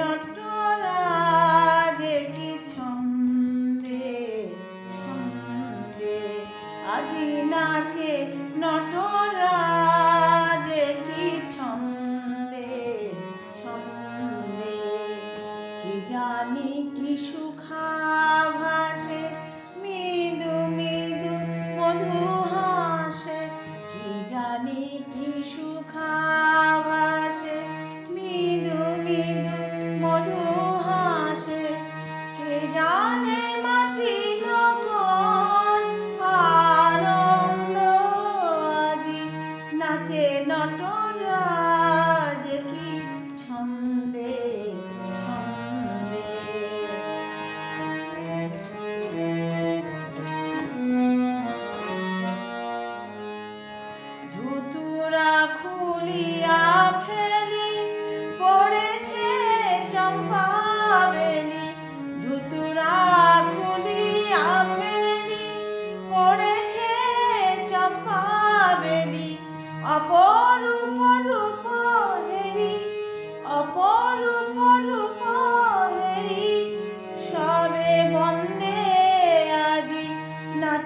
নটরাজে কি ছন্দে ছন্দে। আজি নাচে নটরাজে কি ছন্দে ছন্দে।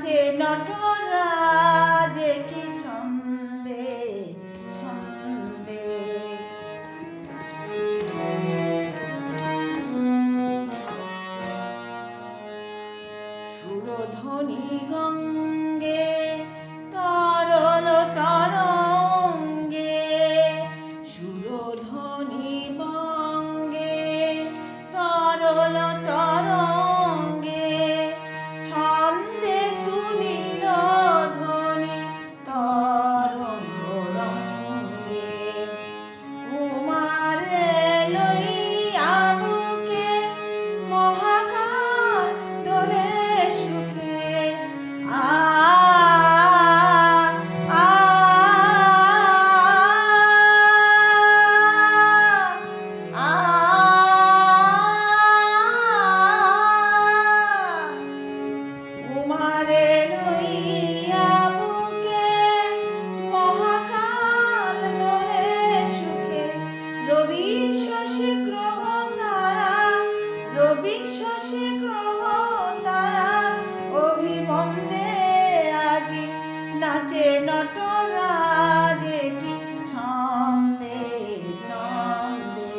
যে নটরাজ কি নাচে নটরাজে ছন্দে ছন্দে।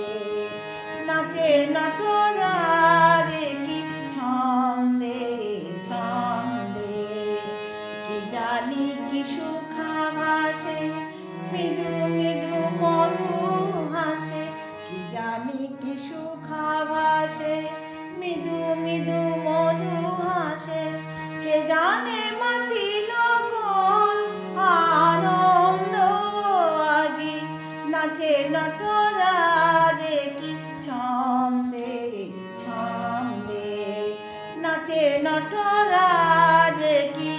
নাচে নটরা নটরাজ কি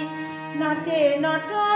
নাচে নটরাজ